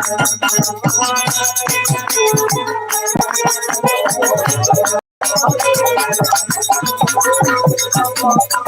Thank you.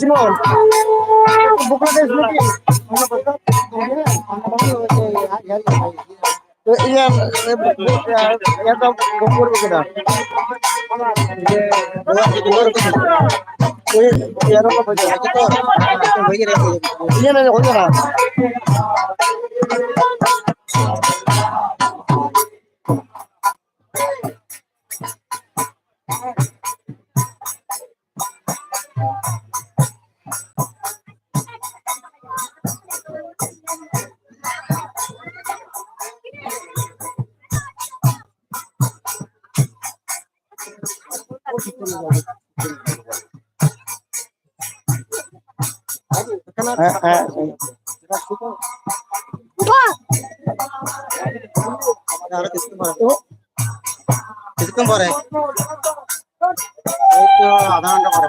Simon, buka deh sedikit. তো ইয়া তো কম করবে কিনা ইয়ে না হয়ে না হ্যাঁ হ্যাঁ తీసుకొని పోరే అదా అంటే పోరే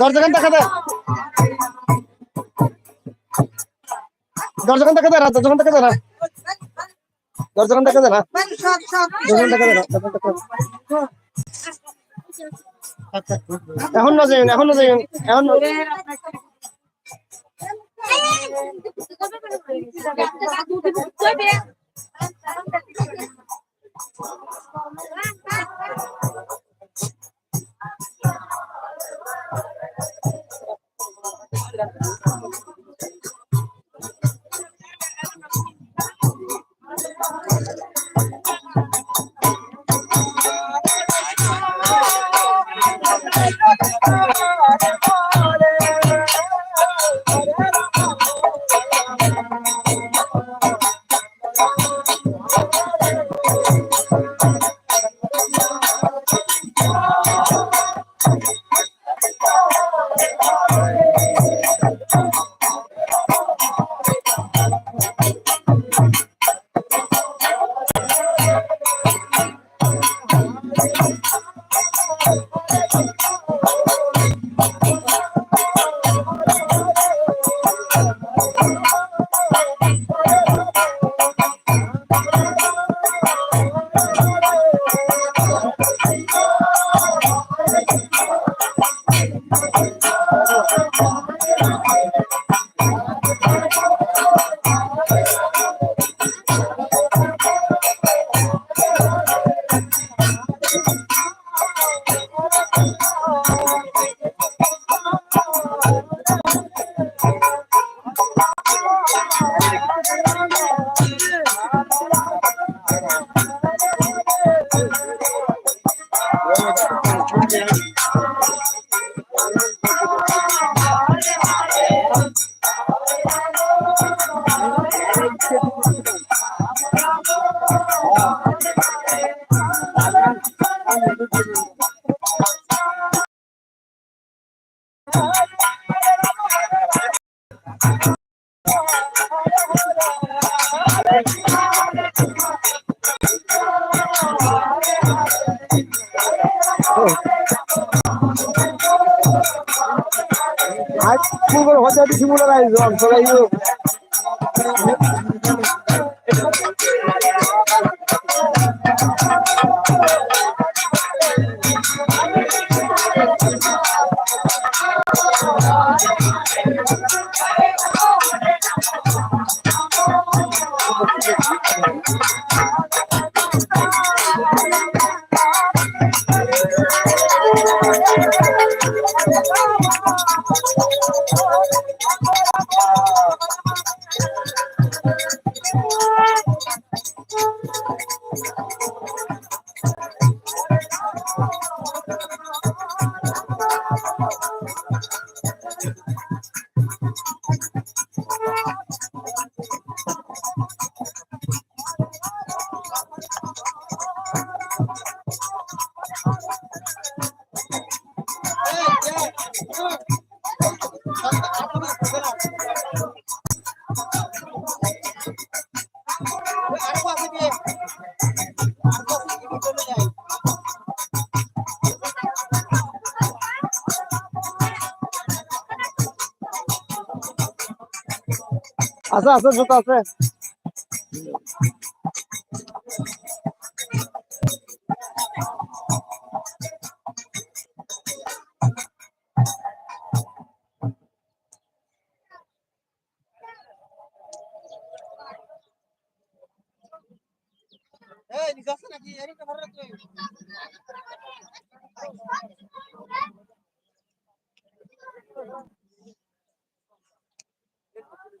দরজাখান দেখা দে দরজাখান দেখা দে না দরজাখান দেখা দে না দরজাখান দেখা দে না দরজাখান দেখা দে না দরজাখান দেখা দে না। এখন না এখন না এখন না আজ that you would. আছে আছে জুতো আছে। এই নিচে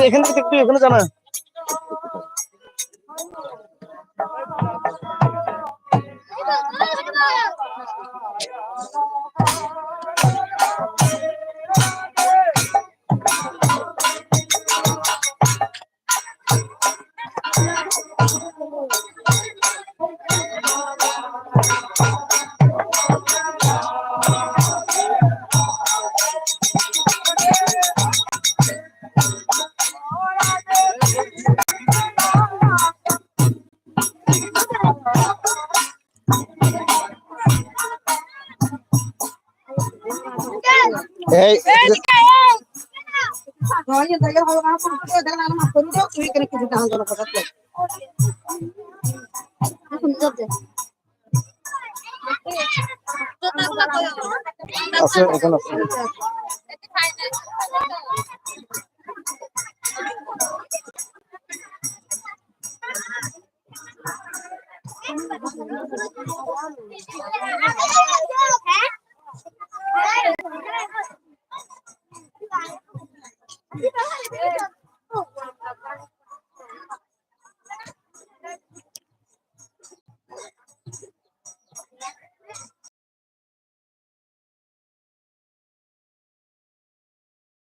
এখান থেকে একটু এখানে জানা এই আছে এখানে আছে